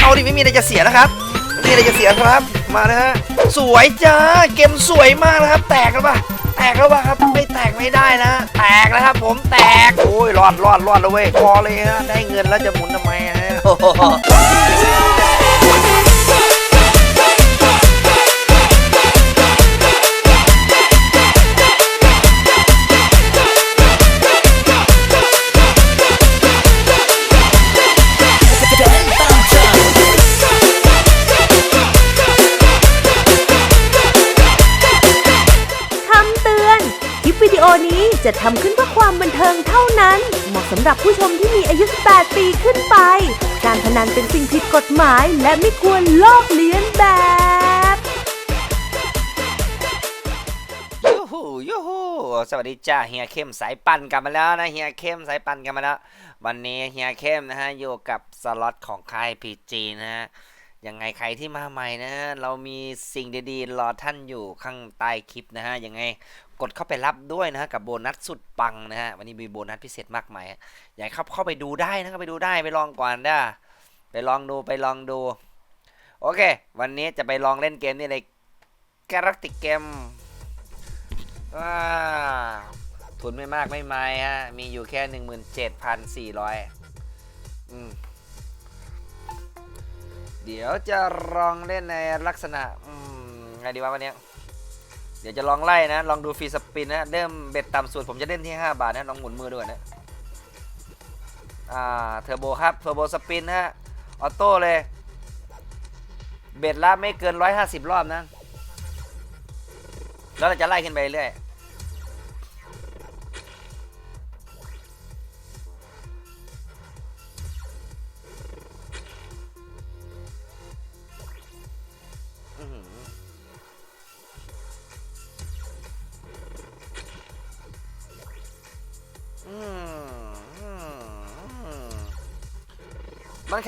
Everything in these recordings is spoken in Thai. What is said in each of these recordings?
เอาดิไม่มีอะไรจะเสียนะครับไม่มีอะไรจะเสียครับ มานะฮะสวยจ้าเกมสวยมากนะครับ แตกแล้วปะแตกแล้วปะครับไม่แตกไม่ได้นะแตกแล้วครับ ผมแตกโอ้ยรอดรอดรอดแล้วเว้ยพอเลยฮะได้เงินแล้วจะหมุนทำไมฮะ วิดีโอนี้จะทำขึ้นเพื่อความบันเทิงเท่านั้น เหมาะสำหรับผู้ชมที่มีอายุ 18 ปีขึ้นไป การพนันเป็นสิ่งผิดกฎหมาย และไม่ควรลอกเลียนแบบ ยูฮูยูฮูสวัสดีจ้าเฮียเข้มสายปั่นกลับมาแล้วนะเฮียเข้มสายปั่นกลับมาแล้ว วันนี้เฮียเข้มนะฮะอยู่กับสล็อตของค่ายพีจีนะฮะยังไงใครที่มาใหม่นะฮะเรามีสิ่งดีๆ รอท่านอยู่ข้างใต้คลิปนะฮะยังไง กดเข้าไปรับด้วยนะฮะกับโบนัสสุดปังนะฮะวันนี้มีโบนัสพิเศษมากมายอยากเข้าเข้าไปดูได้นะเข้าไปดูได้ไปลองก่อนได้ไปลองดูไปลองดู โอเค วันนี้จะไปลองเล่นเกมนี้เลยกราติกเกมอ่าทุนไม่มากไม่ไม่ฮะ มีอยู่แค่หนึ่งหมื่นเจ็ดพันสี่ร้อยเดี๋ยวจะลองเล่นในลักษณะ อืม ไงดีวะวันนี้ เดี๋ยวจะลองไล่นะ ลองดูฟรีสปินนะ เริ่มเบ็ดต่ำสุดผมจะเล่นที่ 5 บาทนะ ลองหมุนมือด้วยนะ อ่า เทอร์โบครับ เทอร์โบสปินฮะ ออโต้เลย เบ็ดละไม่เกิน 150 รอบนะ แล้วเราจะไล่ขึ้นไปเรื่อย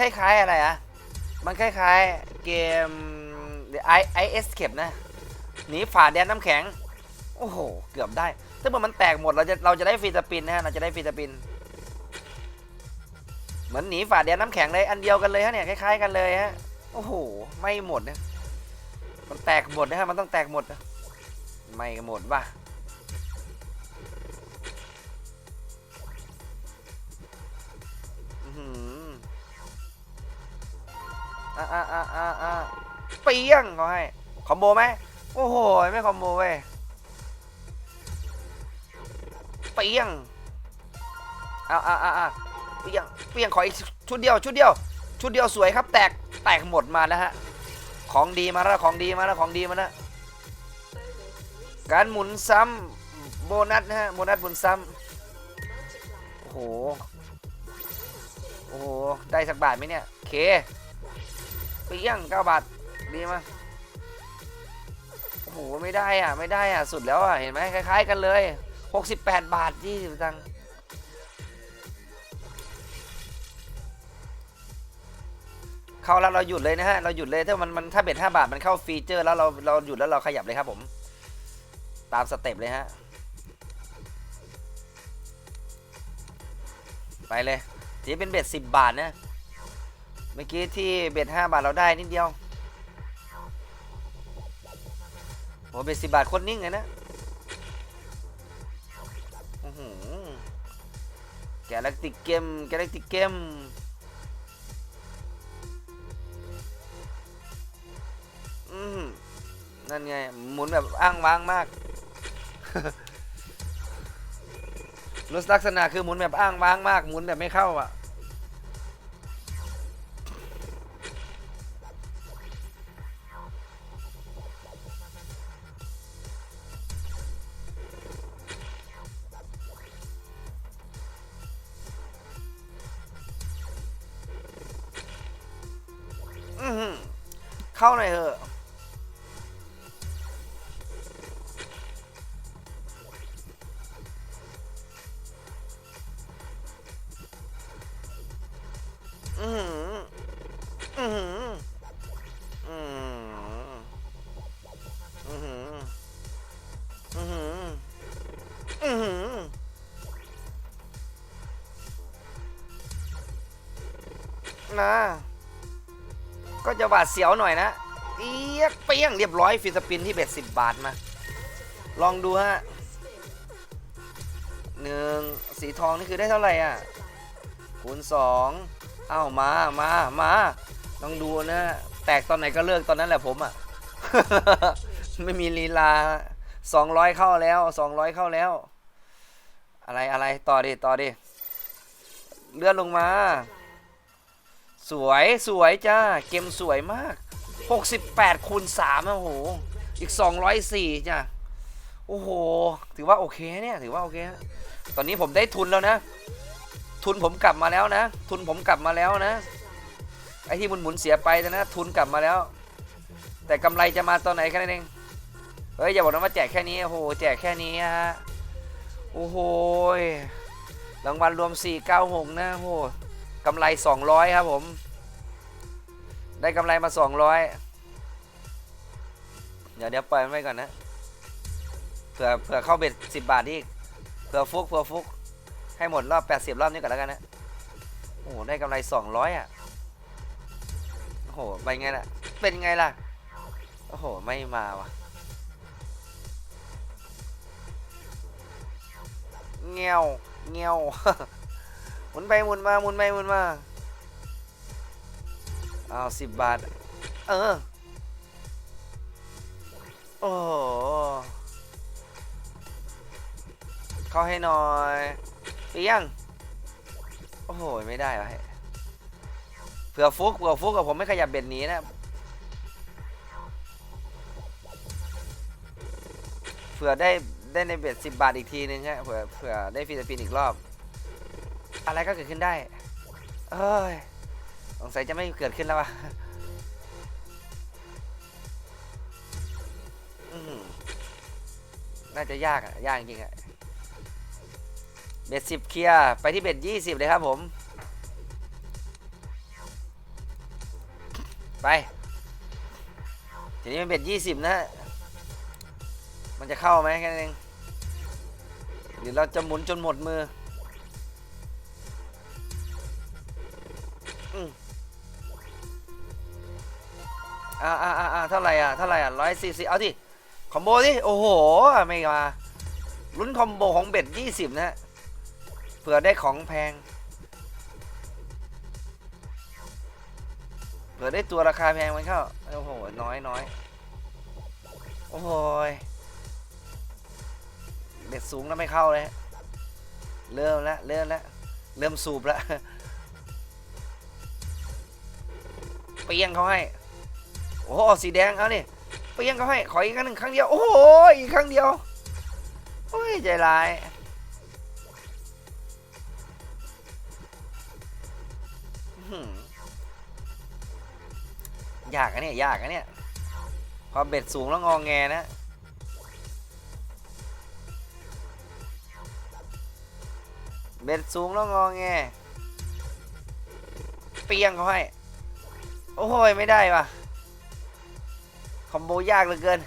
คล้ายๆอะไรอะมันคล้ายๆเกมไอไอเอสเข็บนะหนีฝ่าแดนน้ำแข็ง โอ้โห เกือบได้ ถ้าเมื่อมันแตกหมดเราจะเราจะได้ฟรีสปินนะฮะ เราจะได้ฟรีสปิน เหมือนหนีฝ่าแดนน้ำแข็งเลย อันเดียวกันเลยฮะเนี่ย คล้ายๆกันเลยฮะ โอ้โห ไม่หมดนะ มันแตกหมดนะฮะ มันต้องแตกหมด ไม่หมดว่ะ อะอะอะอะอะเปี้ยงเขาให้ คอมโบไหมโอ้โห ไม่คอมโบเว้ยเปี้ยงอะอะอะอะเปี้ยงเปี้ยงขออีกชุดเดียว ชุดเดียว ชุดเดียวสวยครับ แตก แตกหมดมาแล้วฮะ ของดีมาแล้ว ของดีมาแล้ว ของดีมาแล้ว การหมุนซ้ำโบนัสนะฮะ โบนัสหมุนซ้ำโอ้โห โอ้โห ได้สักบาทไหมเนี่ย เค เปี้ยงเก้าบาทดีมากโอ้โหไม่ได้อะไม่ได้อะสุดแล้วอะเห็นไหมคล้าย ๆ กันเลย68บาท20ตังค์เข้าแล้วเราหยุดเลยนะฮะเราหยุดเลยถ้ามันมันถ้าเบ็ด5บาทมันเข้าฟีเจอร์แล้วเราเราหยุดแล้วเราขยับเลยครับผม ตามสเต็ปเลยฮะไปเลยทีเป็นเบ็ด10บาทนะ เมื่อกี้ที่เบ็ด5บาทเราได้นิดเดียวโอเบ็ดสิบาทโคนนิ่งเลยนะโอ้โหแกลติกเกมแกลติกเกมอืมนั่นไง หมุนแบบอ้างว้างมากลักษณะคือหมุนแบบอ้างว้างมาก หมุนแบบไม่เข้าอะ นะ ก็จะหวาดเสียวหน่อยนะเอียกเปี้ยงเรียบร้อยฟรีสปินที่เบ็ดสิบบาทมา ลองดูฮะหนึ่งสีทองนี่คือได้เท่าไหร่อะคูณสองเอ้ามามามาลองดูนะ แตกตอนไหนก็เลิกตอนนั้นแหละผมอะ ไม่มีลีลาสองร้อยเข้าแล้วสองร้อยเข้าแล้ว อะไรอะไรต่อดิ ต่อดิ เลื่อนลงมา สวยสวยจ้า เกมสวยมาก 68คูณ3อะโอ้โห อีก 204จ้าโอ้โห ถือว่าโอเคเนี่ย ถือว่าโอเค ตอนนี้ผมได้ทุนแล้วนะ ทุนผมกลับมาแล้วนะ ทุนผมกลับมาแล้วนะ ไอที่หมุนหมุนเสียไปนะ ทุนกลับมาแล้ว แต่กำไรจะมาตอนไหนแค่นั้นเอง เฮ้ย อย่าบอกนะว่าแจกแค่นี้ โอ้โห แจกแค่นี้ฮะ โอ้โห รางวัลรวม 496 นะโอ้โห กำไร 200 ครับผม ได้กำไรมา 200 เดี๋ยวเดี๋ยวปล่อยมันไว้ก่อนนะ เผื่อเผื่อเข้าเบ็ด10 บาทอีก เผื่อฟุกเผื่อฟุก ให้หมดรอบ 80 รอบนี้ก่อนแล้วกันนะ โอ้โห ได้กำไร 200 อะ โอ้โห ไปไงล่ะ เป็นไงล่ะ โอ้โห ไม่มาว่ะเงี้ยวเงี้ยว หมุนไปหมุนมาหมุนไปหมุนมาเอาสิบบาท เออ โอ้โหเข้าให้หน่อยเปียง โอ้โห ไม่ได้วะเผื่อฟุกเผื่อฟุกกับผมไม่ขยับเบ็ดหนีนะเผื่อได้ได้ในเบ็ดสิบบาทอีกทีนึงฮะเผื่อเผื่อได้ฟรีสปินอีกรอบ อะไรก็เกิดขึ้นได้ เอ้ยสงสัยจะไม่เกิดขึ้นแล้ววะน่าจะยากอะยากจริงๆอะเบ็ดสิบเคลียร์ ไปที่เบ็ดยี่สิบเลยครับผม ไป ทีนี้เป็นเบ็ดยี่สิบนะฮะ มันจะเข้าไหมแค่นั้นเองหรือเราจะหมุนจนหมดมือ อ่าอ่าอ่าเท่าไหร่อะเท่าไหร่อะร้อยสี่สิเอาดิคอมโบดิโอ้โหไม่มาลุ้นคอมโบของเบ็ดยี่สิบนะฮะเผื่อได้ของแพงเผื่อได้ตัวราคาแพงมันเข้าโอ้โหน้อยน้อยโอ้โหเบ็ดสูงแล้วไม่เข้าเลยเริ่มแล้วเริ่มแล้วเริ่มสูบแล้ว เปียงเขาให้ โอ้โหสีแดงเอาเนี่ยเปียงเขาให้ ขออีกครั้งหนึ่งครั้งเดียว โอ้โหอีกครั้งเดียว โอ้ยใจร้ายยากอะเนี่ยยากอะเนี่ยพอเบ็ดสูงแล้วงองแงนะเบ็ดสูงแล้วงอแง เปียงเขาให้ โอ้ยไม่ได้ว่ะ คอมโบยากเหลือเกิน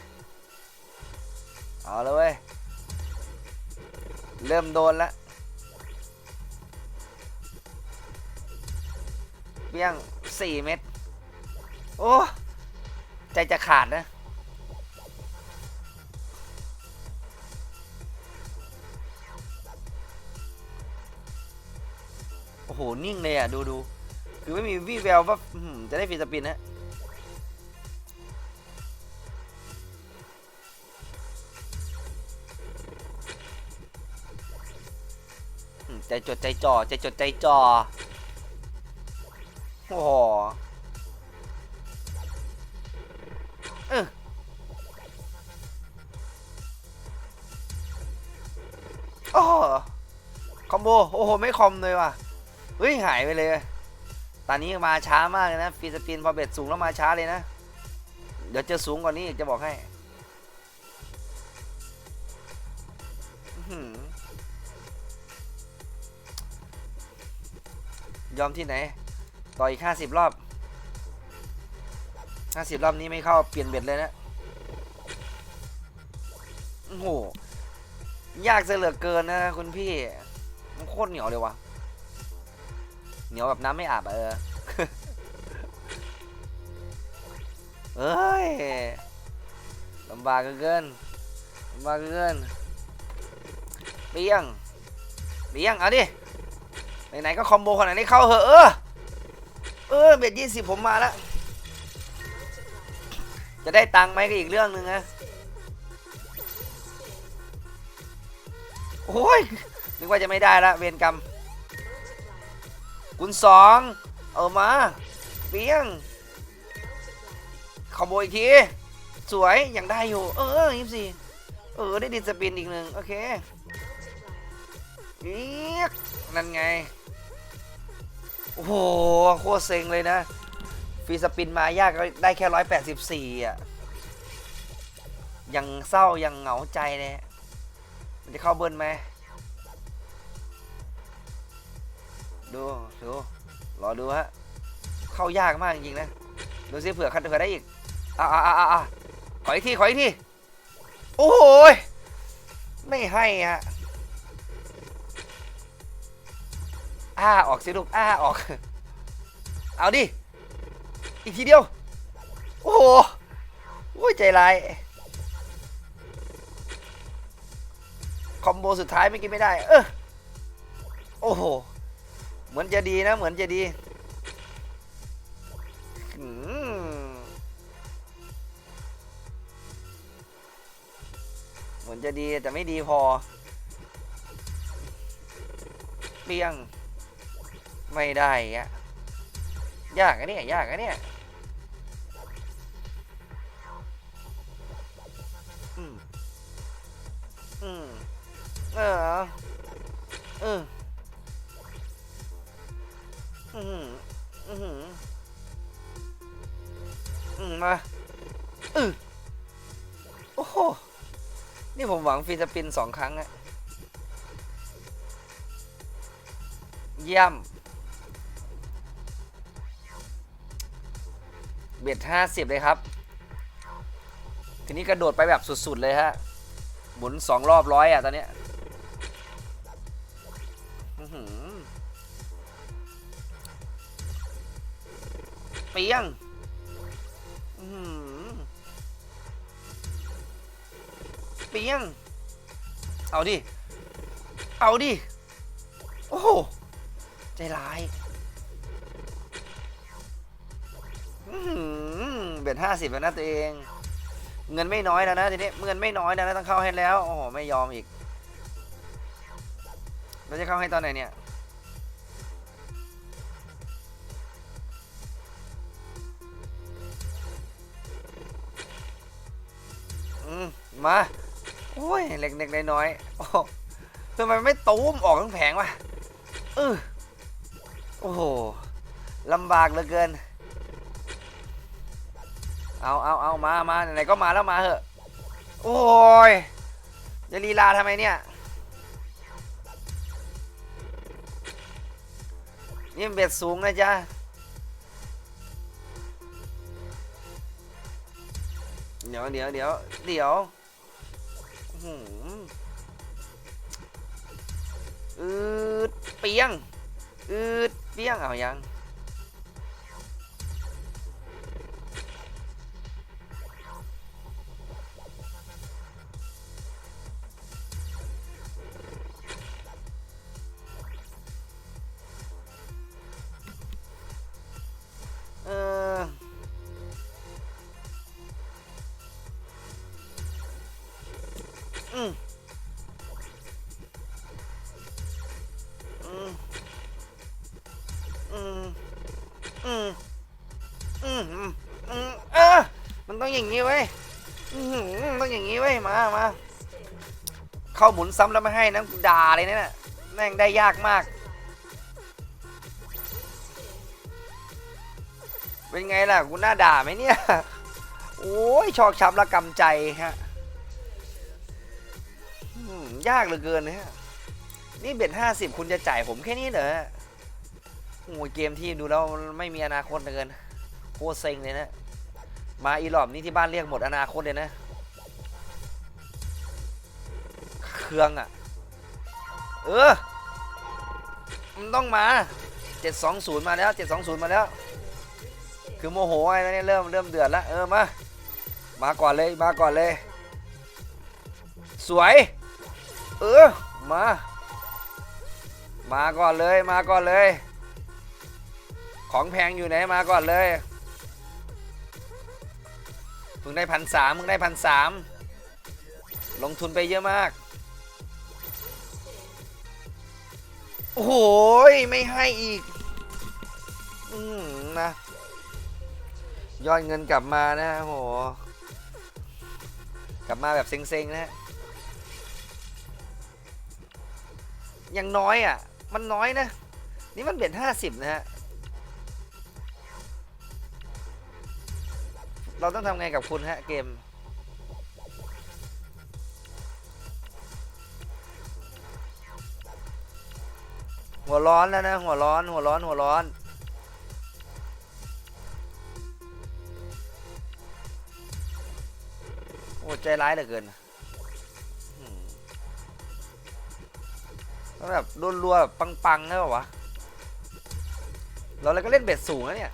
เอาเลยเว้ย เริ่มโดนละเปียงสี่เม็ด โอ้ ใจจะขาดนะโอ้โห นิ่งเลยอะ ดูดู คือไม่มีวี่แววว่าจะได้ฟรีสปินนะใจจดใจจ่อใจจดใจจ่อโอ้โหเออโอ้คอมโบ โอ้โห ไม่คอมเลยว่ะ เฮ้ย หายไปเลย ตอนนี้มาช้ามากเลยนะฟีสปินพอเบ็ดสูงแล้วมาช้าเลยนะ เดี๋ยวจะสูงกว่านี้อีกจะบอกให้ยอมที่ไหน ต่ออีกห้าสิบรอบห้าสิบรอบนี้ไม่เข้าเปลี่ยนเบ็ดเลยนะ โอ้โห ยากซะเหลือเกินนะคุณพี่ มันโคตรเหนียวเลยว่ะ เหนียวแบบน้ำไม่อาบเออเอ้ยลำบากเกินลำบากเกินเปี้ยงเปี้ยงเอาดิไหนๆก็คอมโบขนาดนี้เข้าเหอะเออเออเบ็ดยี่สิบผมมาแล้วจะได้ตังค์ไหมก็อีกเรื่องหนึ่งนะโอ้ยนึกว่าจะไม่ได้ละเวรกรรม คุณสองเอามาเปี้ยงขโมยอีกที สวยยังได้อยู่ เออยี่สี่เออ ได้ดิสปินอีกหนึ่งโอเคอีกนั่นไง โอ้โห โคตรเซ็งเลยนะ ฟรีสปินมายากก็ได้แค่ร้อยแปดสิบสี่อะ ยังเศร้ายังเหงาใจเลยมันจะเข้าเบิ้ลไหม ดูดูรอดูฮะเข้ายากมากจริงๆนะดูสิเผื่อคันเผื่อได้อีกอ่าอ่าอ่าอ่าขออีกทีขออีกทีโอ้โหไม่ให้ฮะอ้าออกสิลูกอ้าออก เอาดิ อีกทีเดียว โอ้โหโอ้ยใจร้ายคอมโบสุดท้ายไม่กินไม่ได้ เออโอ้โห เหมือนจะดีนะ เหมือนจะดีเหมือนจะดีแต่ไม่ดีพอ เปียง ไม่ได้อีกอะยากอะเนี่ย ยากอะเนี่ยอืมอืมเออเออ อืมอืมอืมมาอือโอ้โห นี่ผมหวังฟีสปินสองครั้งอะเยี่ยม เบ็ดห้าสิบเลยครับ ทีนี้กระโดดไปแบบสุด ๆ เลยฮะ หมุนสองรอบร้อยอะตอนเนี้ย ยงเปียง เอาดิ เอาดิ โอ้โห ใจร้ายเบ็ดห้าสิบแล้วนะตัวเอง เงินไม่น้อยแล้วนะทีนี้เงินไม่น้อยแล้วนะต้องเข้าให้แล้ว โอ้โห ไม่ยอมอีกเราจะเข้าให้ตอนไหนเนี่ย มาโอ้ยเล็กๆน้อยๆโอ้ทำไมไม่ตูมออกทั้งแผงวะเออโอ้โหลำบากเหลือเกิน เอาเอาเอามามาไหนๆก็มาแล้วมาเหอะ โอ้ยจะลีลาทำไมเนี่ย นี่เบ็ดสูงนะจ๊ะเดี๋ยวเดี๋ยวเดี๋ยวเดี๋ยว อืดเปียง อืดเปียงเอายัง มันต้องอย่างนี้เว้ยต้องอย่างนี้เว้ย มามาเข้าหมุนซ้ำแล้วไม่ให้นะกูด่าเลยนะเนี่ยแม่งได้ยากมาก เป็นไงล่ะกูน่าด่าไหมเนี่ย โอ้ยชอกช้ำระกำใจฮะยากเหลือเกินนะฮะ นี่เบ็ดห้าสิบคุณจะจ่ายผมแค่นี้เหรอโอ้ยเกมที่ดูแล้วไม่มีอนาคตเหลือเกินโคตรเซ็งเลยนะ มาอีหลอบนี่ที่บ้านเรียกหมดอนาคตเลยนะ เครื่องอะ เออ มันต้องมา 720 มาแล้ว 720 มาแล้ว คือโมโหไอ้เนี่ยเริ่มเริ่มเดือดแล้ว เออมา มาก่อนเลยมาก่อนเลย สวย เออ มา มาก่อนเลยมาก่อนเลย ของแพงอยู่ไหนมาก่อนเลย พิ่งได้พันสามเพิ่งได้พันสามลงทุนไปเยอะมาก โอ้โหไม่ให้อีกอืมนะยอดเงินกลับมานะโอ้โหกลับมาแบบเซ็งๆนะฮะยังน้อยอะ มันน้อยนะ นี่มันเบ็ดห้าสิบนะฮะ เราต้องทำไงกับคุณฮะเกม หัวร้อนแล้วนะ หัวร้อน หัวร้อน หัวร้อน โอ้ใจร้ายเหลือเกินอืมแล้วแบบรัวๆแบบปังๆได้ป่าวะ เราเลยก็เล่นเบ็ดสูงนะเนี่ย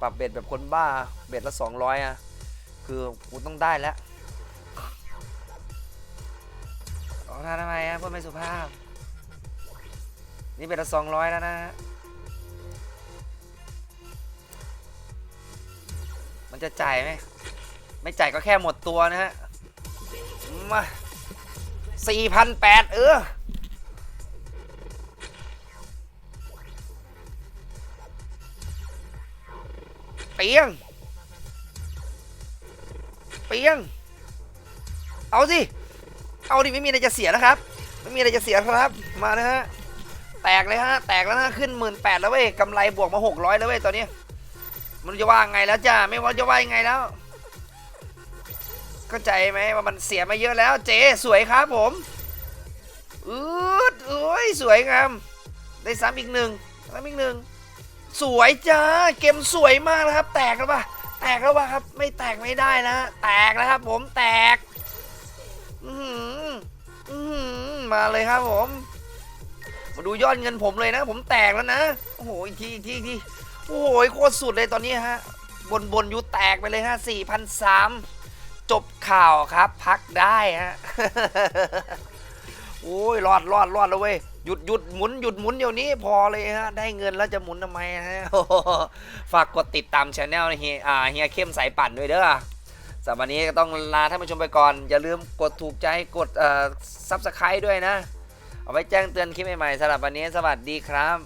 ปรับเบ็ดแบบคนบ้าเบ็ดละสองร้อยอะ คือกูต้องได้แล้วเอาท่าทำไมอะเพื่อไม่สุภาพ นี่เบ็ดละสองร้อยแล้วนะฮะมันจะจ่ายไหมไม่จ่ายก็แค่หมดตัวนะฮะมาสี่พันแปดเออ เปียง เปียง เอาสิ เอาดิไม่มีอะไรจะเสียนะครับ ไม่มีอะไรจะเสียครับ มานะฮะ แตกเลยฮะ แตกแล้วนะขึ้นหมื่นแปดแล้วเว้ยกำไรบวกมาหกร้อยแล้วเว้ยตอนนี้ มันจะว่าไงแล้วจ้า ไม่ว่าจะว่ายังไงแล้ว เข้าใจไหมว่ามันเสียมาเยอะแล้ว เจ๊สวยครับผมอืดโอ้ยสวยงาม ได้ซ้ำอีกหนึ่งซ้ำอีกหนึ่ง สวยจ้าเกมสวยมากนะครับ แตกแล้วปะแตกแล้วปะครับ ไม่แตกไม่ได้นะ แตกแล้วครับ ผมแตกมาเลยครับผม มาดูยอดเงินผมเลยนะ ผมแตกแล้วนะโอ้โหอีกทีอีกทีอีกทีโอ้โหโคตรสุดเลยตอนนี้ฮะ บนบนยูแตกไปเลยฮะสี่พันสามจบข่าวครับ พักได้ฮะโอ้ยรอดรอดรอดแล้วเว้ย หยุดหยุดหมุนหยุดหมุนเดี๋ยวนี้พอเลยฮะได้เงินแล้วจะหมุนทำไมฮะฝากกดติดตามช anel เฮียเฮียเข้มสายปั่นด้วยเด้อสำหรับวันนี้ก็ต้องลาท่านผู้ชมไปก่อน อย่าลืมกดถูกใจกดซับสไครต์ด้วยนะ เอาไว้แจ้งเตือนคลิปใหม่ๆสำหรับวันนี้สวัสดีครับ